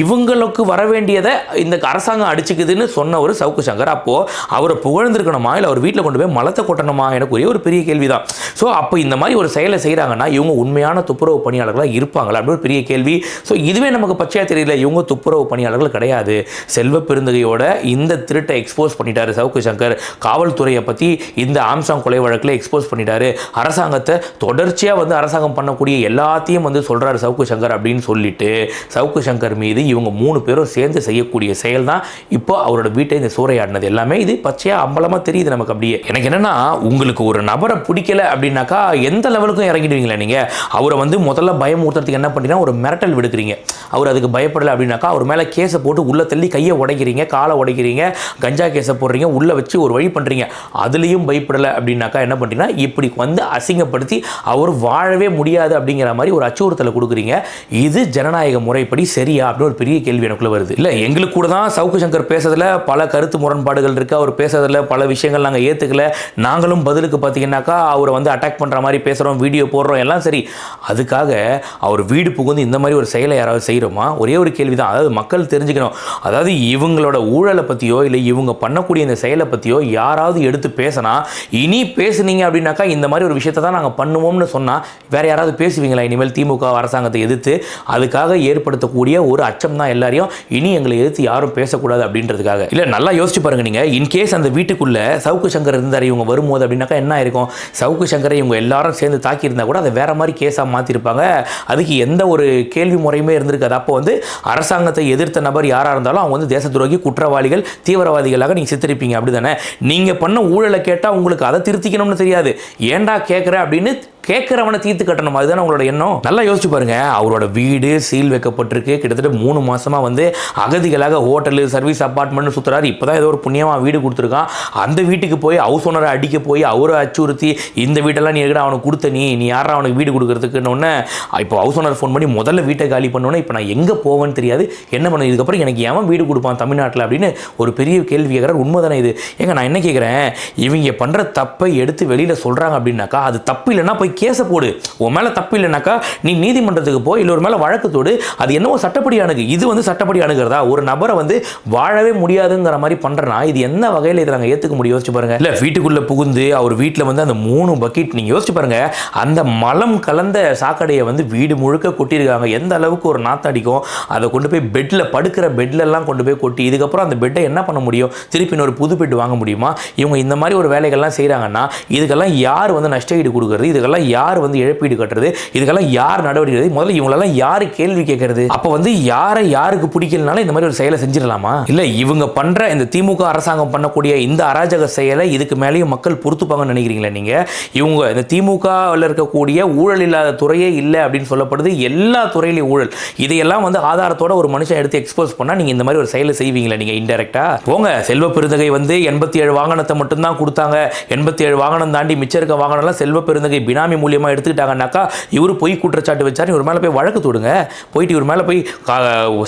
இவங்களுக்கு வர வேண்டியதை இந்த அரசாங்கம் அடிச்சுக்குதுன்னு சொன்ன ஒரு சவுக்கு சங்கர். அப்போது அவரை புகழ்ந்திருக்கணுமா? இல்லை அவர் வீட்டில் கொண்டு போய் மலத்தை கொட்டணுமா? எனக்கு ஒரே ஒரு பெரிய கேள்வி தான் ஸோ அப்போ இந்த மாதிரி ஒரு செயலை செய்கிறாங்கன்னா இவங்க உண்மையான துப்புரவு பணியாளர்களாக இருப்பாங்களா அப்படின்னு ஒரு பெரிய கேள்வி. ஸோ இதுவே நமக்கு பச்சையாக தெரியல. இவங்க துப்புரவு பணியாளர்கள் கிடையாது. செல்வ பெருந்தகையோட இந்த திருட்டை எக்ஸ்போஸ் பண்ணிட்டாரு சவுக்கு சங்கர். காவல்துறையை பற்றி இந்த ஆம்சாங் கொலை வழக்கில் எக்ஸ்போஸ் பண்ணிட்டாரு. அரசாங்கத்தை தொடர்ச்சியாக வந்து அரசாங்கம் பண்ணக்கூடிய எல்லாத்தையும் வந்து சொல்கிறாரு சவுக்கு சங்கர் அப்படின்னு சொல்லிட்டு. சவுக்கு சங்கர் மீது இவங்க மூணு பேரும் சேர்ந்து செய்யக்கூடிய செயல் தான் இப்போ அவரோட வீட்டை இந்த சூறையாடினது. எல்லாமே இது பச்சையாக அம்பலமாக தெரியுது நமக்கு அப்படியே. எனக்கு என்னன்னா உங்களுக்கு ஒரு நபரை பிடிக்கல அப்படின்னாக்கா எந்த லெவலுக்கும் இறங்கிடுவீங்களா நீங்கள் அவரை வந்து முதல்ல பயமுறுத்துறதுக்கு என்ன பண்ணுறீங்கன்னா ஒரு மிரட்டல் விடுக்கிறீங்க. அவர் அதுக்கு பயப்படலை அப்படின்னாக்கா அவர் மேலே கேஸை போட்டு உள்ளே தள்ளி கையை உடைக்கிறீங்க காலை உடைக்கிறீங்க கஞ்சா கேஸை போடுறீங்க உள்ளே வச்சு ஒரு வழி பண்ணுறீங்க அதுலேயும் பயப்படலை அப்படின்னாக்கா என்ன பண்ணுறீங்கன்னா இப்படி வந்து அசிங்கப்படுத்தி அவர் வாழவே முடியாது அப்படிங்கிற மாதிரி ஒரு அச்சுறுத்தலை கொடுக்குறீங்க. இது ஜனநாயக முறைப்படி சரியா அப்படின்னு ஒரு பெரிய கேள்வி எனக்குள்ளே வருது. இல்லை எங்களுக்கு கூட தான் சவுக்கு சங்கர் பேசுறதுல பல கருத்து முரண்பாடுகள் இருக்கு. அவர் பேசுறதுல பல விஷயங்கள் நாங்கள் ஏற்றுக்கல நாங்களும் பதிலுக்கு பார்த்தீங்கன்னாக்கா அவரை வந்து அட்டாக் பண்ணுற மாதிரி பேசுகிறோம் வீடியோ போடுறோம் எல்லாம் சரி. அது அதுக்காக அவர் வீடு புகுந்து இந்த மாதிரி ஒரு செயலை யாராவது செய்கிறோமா ஒரே ஒரு கேள்வி தான் அதாவது மக்கள் தெரிஞ்சுக்கணும். அதாவது இவங்களோட ஊழலை பற்றியோ இல்லை இவங்க பண்ணக்கூடிய இந்த செயலை பற்றியோ யாராவது எடுத்து பேசினா இனி பேசுனீங்க அப்படின்னாக்கா இந்த மாதிரி ஒரு விஷயத்தை தான் நாங்கள் பண்ணுவோம்னு சொன்னால் வேற யாராவது பேசுவீங்களா? இனிமேல் திமுக அரசாங்கத்தை எதிர்த்து அதுக்காக ஏற்படுத்தக்கூடிய ஒரு அச்சம் தான் எல்லாரையும் இனி எங்களை எதிர்த்து யாரும் பேசக்கூடாது அப்படின்றதுக்காக. இல்லை நல்லா யோசிச்சு பாருங்க நீங்கள் இன்கேஸ் அந்த வீட்டுக்குள்ள சவுக்கு சங்கர் இருந்தார் இவங்க வரும்போது அப்படின்னாக்கா என்ன ஆயிருக்கும்? சவுக்கு சங்கரை இவங்க எல்லாரும் சேர்ந்து தாக்கியிருந்தா கூட அதை வேற மாதிரி கேஸாக மாற்றி நடத்தியிருப்பாங்க அதுக்கு எந்த ஒரு கேள்வி முறையுமே இருந்திருக்காது. அப்போ வந்து அரசாங்கத்தை எதிர்த்த நபர் யாராக இருந்தாலும் அவங்க வந்து தேச துரோகி குற்றவாளிகள் தீவிரவாதிகளாக நீங்கள் சித்தரிப்பீங்க. அப்படிதானே? நீங்கள் பண்ண ஊழலை கேட்டால் உங்களுக்கு அதை திருத்திக்கணும்னு தெரியாது. ஏன்டா கேட்குற அப்படின்னு கேட்குறவனை தீர்த்து கட்டணும்? அதுதான் உங்களோட எண்ணம்? நல்லா யோசிச்சு பாருங்க. அவரோட வீடு சீல் வைக்கப்பட்டிருக்கு. கிட்டத்தட்ட மூணு மாசமா வந்து அகதிகளாக ஹோட்டலு சர்வீஸ் அப்பார்ட்மெண்ட் சுற்றுறாரு இப்போ தான் ஏதோ ஒரு புண்ணியமாக வீடு கொடுத்துருக்கான். அந்த வீட்டுக்கு போய் ஹவுஸ் ஓனரை அடிக்க போய் அவரை அச்சுறுத்தி இந்த வீட்டெல்லாம் நீ எங்கடா அவனுக்கு கொடுத்த? நீ நீ யாரா அவனுக்கு வீடு கொடுக்கறதுக்குன்னு இப்போ ஹவுஸ் ஓனர் ஃபோன் பண்ணி முதல்ல வீட்டை காலி பண்ணோன்னே இப்போ நான் எங்கே போவேன்னு தெரியாது. என்ன பண்ண இதுக்கப்புறம் எனக்கு ஏன் வீடு கொடுப்பான் தமிழ்நாட்டில் அப்படின்னு ஒரு பெரிய கேள்வி கேட்குறாரு. உண்மை தானே இது? ஏங்க நான் என்ன கேட்குறேன்? இவங்க பண்ணுற தப்பை எடுத்து வெளியில் சொல்கிறாங்க அப்படின்னாக்கா அது தப்பு இல்லைன்னா போய் கேஸை போடு. உன் மேலே தப்பு இல்லைனாக்கா நீ நீதிமன்றத்துக்கு போய் இல்லை ஒரு மேலே வழக்கு தோடு. அது என்னவோ சட்டப்படி அணுகு. இது வந்து சட்டப்படி அணுகிறதா? ஒரு நபரை வந்து வாழவே முடியாதுங்கிற மாதிரி பண்ணுறனா இது என்ன வகையில் இதை நாங்கள் ஏற்றுக்க முடியும்? யோசிச்சு பாருங்கள் இல்லை வீட்டுக்குள்ளே புகுந்து அவர் வீட்டில் வந்து அந்த மூணு பக்கெட் நீங்கள் யோசிச்சு பாருங்கள் அந்த மலம் கலந்த சாக்கடையை வந்து வீடு முழுக்க கொட்டியிருக்காங்க. எந்த அளவுக்கு ஒரு நாத்தம் அடிக்கும்? அதை கொண்டு போய் பெட்டில் படுக்கிற பெட்லெல்லாம் கொண்டு போய் கொட்டி இதுக்கப்புறம் அந்த பெட்டை என்ன பண்ண முடியும்? திருப்பி இன்னொரு புது பெட் வாங்க முடியுமா? இவங்க இந்த மாதிரி ஒரு வேலைகள்லாம் செய்கிறாங்கன்னா இதுக்கெல்லாம் யார் வந்து நஷ்டஈடு கொடுக்குறது? இதுக்கெல்லாம் இதுக்கெல்லாம் யார் வந்து இழப்பீடு கட்டுறது? இதுக்கெல்லாம் யார் நடவடிக்கை முதல்ல இவங்களெல்லாம் யார் கேள்வி கேட்கறது? அப்போ வந்து யாரை யாருக்கு பிடிக்கலனாலும் இந்த மாதிரி ஒரு செயலை செஞ்சிடலாமா? இல்லை இவங்க பண்ற இந்த திமுக அரசாங்கம் பண்ணக்கூடிய இந்த அராஜக செயலை இதுக்கு மேலேயும் மக்கள் பொறுத்துப்பாங்கன்னு நினைக்கிறீங்களா நீங்க? இவங்க இந்த திமுகவில் இருக்கக்கூடிய ஊழல் இல்லாத துறையே இல்லை அப்படின்னு சொல்லப்படுது எல்லா துறையிலையும் ஊழல். இதையெல்லாம் வந்து ஆதாரத்தோட ஒரு மனுஷன் எடுத்து எக்ஸ்போஸ் பண்ணா நீங்கள் இந்த மாதிரி ஒரு செயலை செய்வீங்களா நீங்கள் இன்டெரக்டா போங்க செல்வ பெருந்தகை வந்து எண்பத்தி ஏழு வாகனத்தை மட்டும்தான் கொடுத்தாங்க. எண்பத்தி ஏழு வாகனம் தாண்டி மிச்சம் இருக்க வாகனம்லாம் செல்வ பெருந்தகை பினாமி மூலியமாக எடுத்துக்கிட்டாங்கன்னாக்கா இவர் பொய் குற்றச்சாட்டு வச்சாரு இவர் மேலே போய் வழக்கு தொடுங்க. போயிட்டு இவர் மேலே போய்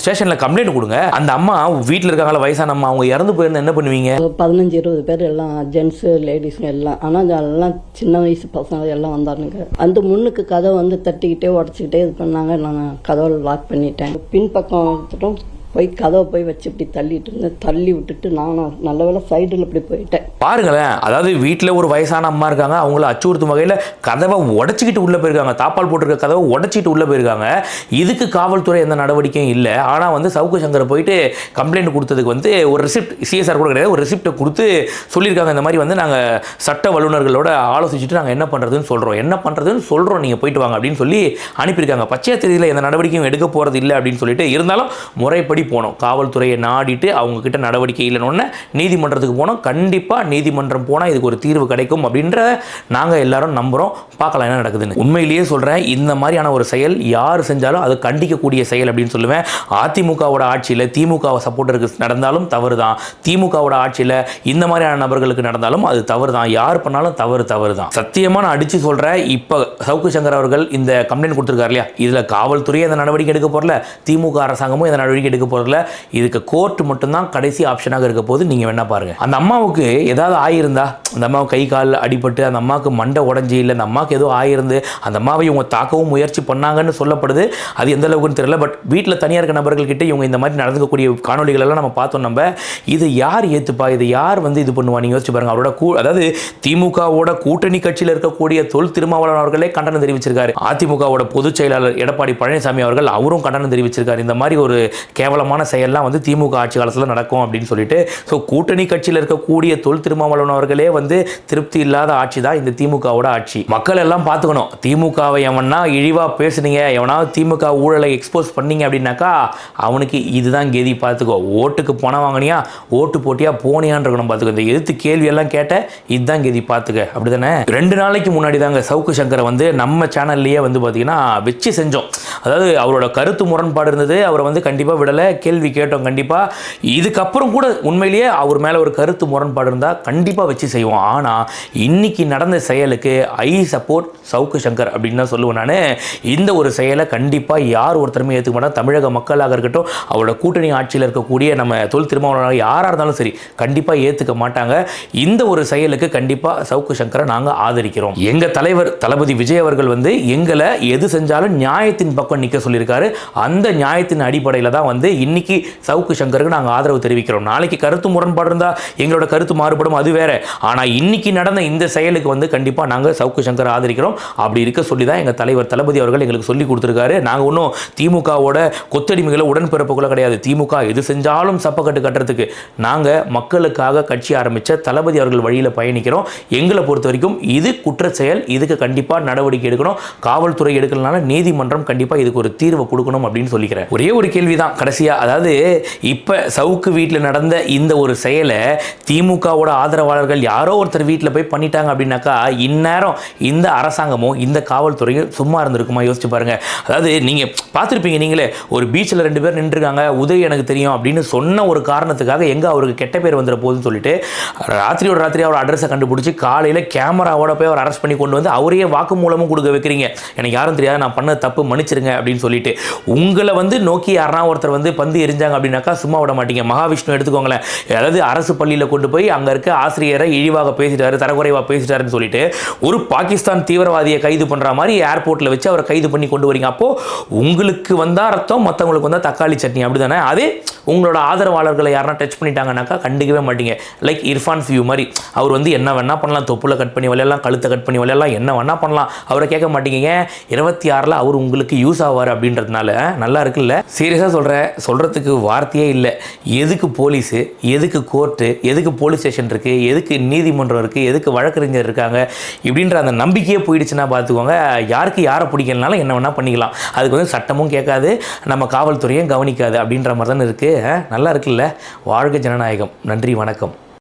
ஸ்டேஷனில் கம்ப்ளைண்ட் கொடுங்க. அந்த அம்மா வீட்டில் இருக்காங்களா வயசான அம்மா அவங்க இறந்து போயிருந்தா என்ன பண்ணுவீங்க? பதினஞ்சு இருபது பேர் எல்லாம் ஜென்ஸு லேடிஸுங்க எல்லாம். ஆனால் எல்லாம் சின்ன வயசு பசங்க எல்லாம் வந்தானுங்க. அந்த முன்னுக்கு கதை வந்து தட்டிக்கிட்டே உடச்சிக்கிட்டே இது பண்ணாங்க. நான் கதவை லாக் பண்ணிட்டேன். பின்பக்கம் எடுத்துட்டும். போய் கதவை போய் வச்சு இப்படி தள்ளிட்டு இருந்தேன் தள்ளி விட்டுட்டு நானும் நல்ல வேளை சைடில் இப்படி போயிட்டேன். பாருங்களேன் அதாவது வீட்டில் ஒரு வயசான அம்மா இருக்காங்க அவங்கள அச்சுறுத்தும் வகையில் கதவை உடச்சிக்கிட்டு உள்ளே போயிருக்காங்க. தாப்பால் போட்டிருக்க கதவை உடச்சிட்டு உள்ளே போயிருக்காங்க. இதுக்கு காவல்துறை எந்த நடவடிக்கையும் இல்லை. ஆனால் வந்து சவுக்கு சங்கர் போயிட்டு கம்ப்ளைண்ட் கொடுத்ததுக்கு வந்து ஒரு ரிசிப்ட் சிஎஸ்ஆர் கூட கிடையாது ஒரு ரிசிப்ட்டை கொடுத்து சொல்லியிருக்காங்க. இந்த மாதிரி வந்து நாங்கள் சட்ட வல்லுநர்களோட ஆலோசிச்சுட்டு நாங்கள் என்ன பண்ணுறதுன்னு சொல்கிறோம் என்ன பண்ணுறதுன்னு சொல்கிறோம் நீங்கள் போயிட்டு வாங்க அப்படின்னு சொல்லி அனுப்பியிருக்காங்க. பச்சையா தெரியல எந்த நடவடிக்கையும் எடுக்க போகிறது இல்லை அப்படின்னு சொல்லிட்டு. இருந்தாலும் முறைப்படி போனோம். காவல்துறையை நாடிட்டு அவங்க கிட்ட நடவடிக்கை இல்லைன்னு நீதிமன்றத்துக்கு போனோம். கண்டிப்பாக நீதிமன்றம் போனால் இதுக்கு ஒரு தீர்வு கிடைக்கும் அப்படின்ற நாங்கள் எல்லாரும் நம்புகிறோம் பார்க்கலாம் என்ன நடக்குதுன்னு. உண்மையிலேயே சொல்கிறேன் இந்த மாதிரியான ஒரு செயல் யார் செஞ்சாலும் அது கண்டிக்கக்கூடிய செயல் அப்படின்னு சொல்லுவேன். அதிமுகவோட ஆட்சியில் திமுகவை சப்போர்ட்டருக்கு நடந்தாலும் தவறு தான் திமுகவோட ஆட்சியில் இந்த மாதிரியான நபர்களுக்கு நடந்தாலும் அது தவறு தான் யார் பண்ணாலும் தவறு தவறு தான் சத்தியமாக நான் அடித்து சொல்கிறேன் இப்போ சவுக்கு சங்கர் அவர்கள் இந்த கம்ப்ளைண்ட் கொடுத்துருக்காரு இல்லையா? இதில் காவல்துறையை இந்த நடவடிக்கை எடுக்க போகிறல திமுக அரசாங்கமும் இந்த நடவடிக்கை எடுக்க போகிறல இதுக்கு கோர்ட் மட்டும்தான் கடைசி ஆப்ஷனாக இருக்க போது நீங்கள் வேணா பாருங்க. அந்த அம்மாவுக்கு ஏதாவது ஆயிருந்தா அந்த அம்மாவுக்கு கை கால் அடிபட்டு அந்த அம்மாவுக்கு மண்டை உடஞ்சி இல்லை அந்த அம்மாவுக்கு ஏதோ ஆயிருந்து அந்த அம்மாவை இவங்க தாக்கவும் முயற்சி பண்ணாங்கன்னு சொல்லப்படுது. அது எந்த அளவுக்குன்னு தெரியல பட் வீட்டில் தனியாக இருக்க நபர்கள்கிட்ட இவங்க இந்த மாதிரி நடந்துக்கக்கூடிய காணொலிகள் எல்லாம் நம்ம பார்த்தோம் நம்ம. இது யார் ஏற்றுப்பா இது யார் வந்து இது பண்ணுவா நீங்கள் யோசிச்சு பாருங்க. அவரோட கூ அதாவது திமுகவோட கூட்டணி கட்சியில் இருக்கக்கூடிய தொல் திருமாவளவன் அவர்களே கண்டனம் தெரிவிச்சிருக்காரு. அதிமுகவோட பொதுச் செயலாளர் எடப்பாடி பழனிசாமி அவர்கள் அவரும் கண்டனம் தெரிவிச்சிருக்காரு. இந்த மாதிரி ஒரு கேவலம் கேவலமான செயல்லாம் வந்து திமுக ஆட்சி காலத்தில் நடக்கும் அப்படின்னு சொல்லிட்டு ஸோ கூட்டணி கட்சியில் இருக்கக்கூடிய தொல் திருமாவளவன் அவர்களே வந்து திருப்தி இல்லாத ஆட்சி தான் இந்த திமுகவோட ஆட்சி. மக்கள் எல்லாம் பார்த்துக்கணும். திமுகவை எவனா இழிவாக பேசுனீங்க எவனாவது திமுக ஊழலை எக்ஸ்போஸ் பண்ணீங்க அப்படின்னாக்கா அவனுக்கு இதுதான் கெதி. பார்த்துக்கோ ஓட்டுக்கு பணம் வாங்கினியா ஓட்டு போட்டியாக போனியான்னு இருக்கணும் பார்த்துக்கோ. இந்த எதிர்த்து கேள்வி எல்லாம் கேட்ட இதுதான் கெதி. பார்த்துக்க. அப்படி தானே ரெண்டு நாளைக்கு முன்னாடி தாங்க சவுக்கு சங்கரை வந்து நம்ம சேனல்லையே வந்து பார்த்தீங்கன்னா வச்சு செஞ்சோம். அதாவது அவரோட கருத்து முரண்பாடு இருந்தது. அவரை வந்து கண்டிப்பாக விடலை. கேள்வி கேட்டோம் கண்டிப்பாக இதுக்கப்புறம் கூட உண்மையிலேயே அவர் மேலே ஒரு கருத்து முரண்பாடு இருந்தால் கண்டிப்பாக வச்சு செய்வோம். ஆனால் இன்னைக்கு நடந்த செயலுக்கு ஐ சப்போர்ட் சவுக்கு சங்கர் அப்படின்னு தான் சொல்லுவேன் நான். இந்த ஒரு செயலை கண்டிப்பாக யார் ஒருத்தருமே ஏற்றுக்க மாட்டோம் தமிழக மக்களாக இருக்கட்டும் அவரோட கூட்டணி ஆட்சியில் இருக்கக்கூடிய நம்ம தொல் திருமாவளவனாக யாராக இருந்தாலும் சரி கண்டிப்பாக ஏற்றுக்க மாட்டாங்க. இந்த ஒரு செயலுக்கு கண்டிப்பாக சவுக்கு சங்கரை நாங்கள் ஆதரிக்கிறோம். எங்கள் தலைவர் தளபதி விஜய் அவர்கள் வந்து எங்களை எது செஞ்சாலும் நியாயத்தின் பக்கம் நிற்க சொல்லியிருக்காரு. அந்த நியாயத்தின் அடிப்படையில் தான் வந்து இன்னைக்கு சவுக்கு சங்கருக்கு நாங்கள் ஆதரவு தெரிவிக்கிறோம். நாளைக்கு கருத்து முரண்பாடு இருந்தால் எங்களோட கருத்து மாறுபடும் அது வேற. ஆனால் இன்னைக்கு நடந்த இந்த செயலுக்கு வந்து கண்டிப்பாக நாங்கள் சவுக்கு சங்கர் ஆதரிக்கிறோம். அப்படி இருக்க சொல்லி தான் எங்கள் தலைவர் தளபதி அவர்கள் எங்களுக்கு சொல்லி கொடுத்துருக்காரு. நாங்கள் ஒன்றும் திமுகவோட கொத்தடிமைகளை உடன்பிறப்புகளை கிடையாது. திமுக எது செஞ்சாலும் சப்பக்கட்டு கட்டுறதுக்கு. நாங்கள் மக்களுக்காக கட்சி ஆரம்பித்த தளபதி அவர்கள் வழியில் பயணிக்கிறோம். எங்களை பொறுத்த வரைக்கும் இது குற்ற செயல். இதுக்கு கண்டிப்பாக நடவடிக்கை எடுக்கணும். காவல்துறை எடுக்கலனால நீதிமன்றம் கண்டிப்பாக இதுக்கு ஒரு தீர்வை கொடுக்கணும் அப்படின்னு சொல்லிக்கிறேன். ஒரே ஒரு கேள்வி தான் கடைசியாக அதாவது இப்போ சவுக்கு வீட்டில் நடந்த இந்த ஒரு செயலை திமுகவோட ஆதரவாளர்கள் யாரோ ஒருத்தர் வீட்டில் போய் பண்ணிட்டாங்க அப்படின்னாக்கா இந்நேரம் இந்த அரசாங்கமும் இந்த காவல்துறையும் சும்மா இருந்திருக்குமா? யோசிச்சு பாருங்கள் அதாவது நீங்கள் பார்த்துருப்பீங்க நீங்களே ஒரு பீச்சில் ரெண்டு பேர் நின்றுருக்காங்க உதவி எனக்கு தெரியும் அப்படின்னு சொன்ன ஒரு காரணத்துக்காக எங்கே அவருக்கு கெட்ட பேர் வந்துட போகுதுன்னு சொல்லிட்டு ராத்திரியோட ராத்திரி அவர் அட்ரஸை கண்டுபிடிச்சி காலையில் கேமராவோட போய் அவர் அரெஸ்ட் பண்ணி கொண்டு வந்து அவரையே வாக்குமூலமும் கொடுக்க வைக்கிறீங்க. எனக்கு யாரும் தெரியாது நான் பண்ண தப்பு மன்னிச்சிருங்க அப்படின்னு சொல்லிட்டு உங்களை வந்து நோக்கி யாரா ஒருத்தர் வந்து பந்து எரிஞ்சாங்க அப்படின்னாக்கா சும்மா விட மாட்டீங்க. மகாவிஷ்ணு எடுத்துக்கோங்களேன். அதாவது அரசு பள்ளியில் கொண்டு போய் அங்கே இருக்க ஆசிரியரை இழிவாக பேசிட்டாரு தரக்குறைவாக பேசிட்டாருன்னு சொல்லிட்டு ஒரு பாகிஸ்தான் தீவிரவாதியை கைது பண்ணுற மாதிரி ஏர்போர்ட்டில் வச்சு அவரை கைது பண்ணி கொண்டு வரீங்க. அப்போது உங்களுக்கு வந்தால் ரத்தம் மற்றவங்களுக்கு வந்தால் தக்காளி சட்னி அப்படி தானே அதே உங்களோட ஆதரவாளர்களை யாரா டச் பண்ணிட்டாங்கன்னாக்கா கண்டுக்கவே மாட்டீங்க. லைக் இர்ஃபான் ஃபியூ மாதிரி. அவர் வந்து என்ன வேணால் பண்ணலாம். தொப்புல கட் பண்ணி விளையாடலாம் கழுத்தை கட் பண்ணி விளையாடலாம் என்ன வேணால் பண்ணலாம். அவரை கேட்க மாட்டீங்க. இருபத்தி ஆறில் அவர் உங்களுக்கு யூஸ் ஆவார் அப்படின்றதுனால நல்லா இருக்குல்ல? சீரியஸாக சொல்கிறேன் சொல்கிறதுக்கு வார்த்தையே இல்லை. எதுக்கு போலீஸு? எதுக்கு கோர்ட்டு? எதுக்கு போலீஸ் ஸ்டேஷன் இருக்குது எதுக்கு நீதிமன்றம் இருக்குது எதுக்கு வழக்கறிஞர் இருக்காங்க? இப்படின்ற அந்த நம்பிக்கையே போயிடுச்சுன்னா பார்த்துக்கோங்க. யாருக்கு யாரை பிடிக்கலனாலும் என்ன வேணால் பண்ணிக்கலாம். அதுக்கு வந்து சட்டமும் கேட்காது. நம்ம காவல்துறையும் கவனிக்காது அப்படின்ற மாதிரி தானே இருக்குது நல்லா இருக்குல்ல? வாழ்க ஜனநாயகம். நன்றி வணக்கம்.